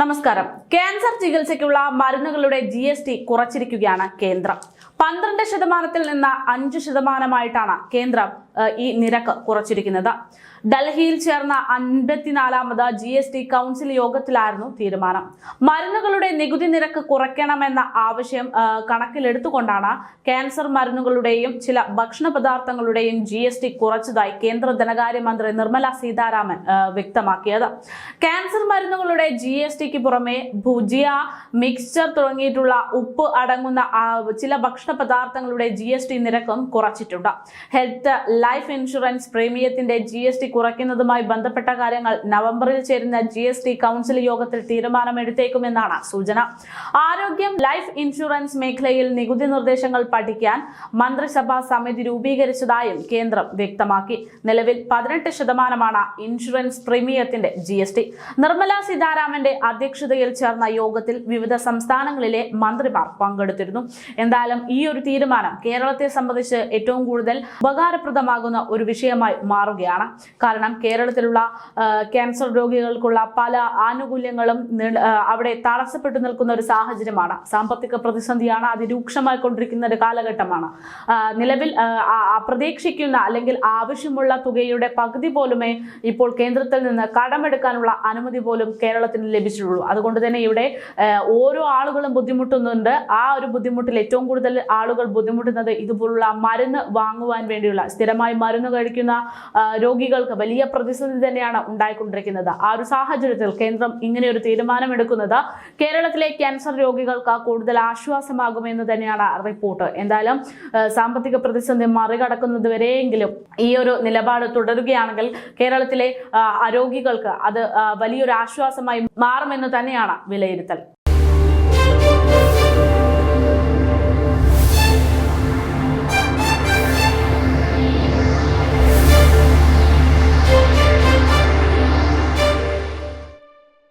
നമസ്കാരം. ക്യാൻസർ ചികിത്സയ്ക്കുള്ള മരുന്നുകളുടെ G S T കുറച്ചിരിക്കുകയാണ് കേന്ദ്രം. പന്ത്രണ്ട് ശതമാനത്തിൽ നിന്ന് അഞ്ച് ശതമാനമായിട്ടാണ് കേന്ദ്രം ഈ നിരക്ക് കുറച്ചിരിക്കുന്നത്. ഡൽഹിയിൽ ചേർന്ന അൻപത്തിനാലാമത് ജി എസ് ടി കൗൺസിൽ യോഗത്തിലായിരുന്നു തീരുമാനം. മരുന്നുകളുടെ നികുതി നിരക്ക് കുറയ്ക്കണമെന്ന ആവശ്യം കണക്കിലെടുത്തുകൊണ്ടാണ് ക്യാൻസർ മരുന്നുകളുടെയും ചില ഭക്ഷണ പദാർത്ഥങ്ങളുടെയും ജി എസ് ടി കുറച്ചതായി കേന്ദ്ര ധനകാര്യമന്ത്രി നിർമ്മല സീതാരാമൻ വ്യക്തമാക്കിയത്. ക്യാൻസർ മരുന്നുകളുടെ ജി എസ് ടിക്ക് പുറമെ ഭുജിയ മിക്സ്ചർ തുടങ്ങിയിട്ടുള്ള ഉപ്പ് അടങ്ങുന്ന ചില ഭക്ഷണ പദാർത്ഥങ്ങളുടെ ജി എസ് ടി നിരക്കും കുറച്ചിട്ടുണ്ട്. ഹെൽത്ത് ലൈഫ് ഇൻഷുറൻസ് പ്രീമിയത്തിന്റെ ജി എസ് ടി കുറയ്ക്കുന്നതുമായി ബന്ധപ്പെട്ട കാര്യങ്ങൾ നവംബറിൽ ചേരുന്ന ജി എസ് ടി കൗൺസിൽ യോഗത്തിൽ തീരുമാനമെടുത്തേക്കുമെന്നാണ് സൂചന. ആരോഗ്യം ലൈഫ് ഇൻഷുറൻസ് മേഖലയിൽ നികുതി നിർദ്ദേശങ്ങൾ പഠിക്കാൻ മന്ത്രിസഭാ സമിതി രൂപീകരിച്ചതായും കേന്ദ്രം വ്യക്തമാക്കി. നിലവിൽ പതിനെട്ട് ശതമാനമാണ് ഇൻഷുറൻസ് പ്രീമിയത്തിന്റെ ജി എസ് ടി നിർമ്മല സീതാരാമന്റെ അധ്യക്ഷതയിൽ ചേർന്ന യോഗത്തിൽ വിവിധ സംസ്ഥാനങ്ങളിലെ മന്ത്രിമാർ പങ്കെടുത്തിരുന്നു. എന്തായാലും ഈ ഒരു തീരുമാനം കേരളത്തെ സംബന്ധിച്ച് ഏറ്റവും കൂടുതൽ ഉപകാരപ്രദമാകുന്ന ഒരു വിഷയമായി മാറുകയാണ്. കാരണം കേരളത്തിലുള്ള ക്യാൻസർ രോഗികൾക്കുള്ള പല ആനുകൂല്യങ്ങളും അവിടെ തടസ്സപ്പെട്ടു നിൽക്കുന്ന ഒരു സാഹചര്യമാണ്. സാമ്പത്തിക പ്രതിസന്ധിയാണ് അതിരൂക്ഷമായി കൊണ്ടിരിക്കുന്ന ഒരു കാലഘട്ടമാണ്. നിലവിൽ പ്രതീക്ഷിക്കുന്ന അല്ലെങ്കിൽ ആവശ്യമുള്ള തുകയുടെ പകുതി പോലുമേ ഇപ്പോൾ കേന്ദ്രത്തിൽ നിന്ന് കടമെടുക്കാനുള്ള അനുമതി പോലും കേരളത്തിന് ലഭിച്ചിട്ടുള്ളൂ. അതുകൊണ്ട് തന്നെ ഇവിടെ ഓരോ ആളുകളും ബുദ്ധിമുട്ടുന്നുണ്ട്. ആ ഒരു ബുദ്ധിമുട്ടിൽ ഏറ്റവും കൂടുതൽ ആളുകൾ ബുദ്ധിമുട്ടുന്നത് ഇതുപോലുള്ള മരുന്ന് വാങ്ങുവാൻ വേണ്ടിയുള്ള സ്ഥിരമായി മരുന്ന് കഴിക്കുന്ന രോഗികൾക്ക് വലിയ പ്രതിസന്ധി തന്നെയാണ് ഉണ്ടായിക്കൊണ്ടിരിക്കുന്നത്. ആ ഒരു സാഹചര്യത്തിൽ കേന്ദ്രം ഒരു തീരുമാനമെടുക്കുന്നത് കേരളത്തിലെ ക്യാൻസർ രോഗികൾക്ക് കൂടുതൽ ആശ്വാസമാകുമെന്ന് തന്നെയാണ് റിപ്പോർട്ട്. എന്തായാലും സാമ്പത്തിക പ്രതിസന്ധി മറികടക്കുന്നത് വരെയെങ്കിലും ഈ ഒരു നിലപാട് തുടരുകയാണെങ്കിൽ കേരളത്തിലെ രോഗികൾക്ക് അത് വലിയൊരു ആശ്വാസമായി മാറുമെന്ന് തന്നെയാണ് വിലയിരുത്തൽ.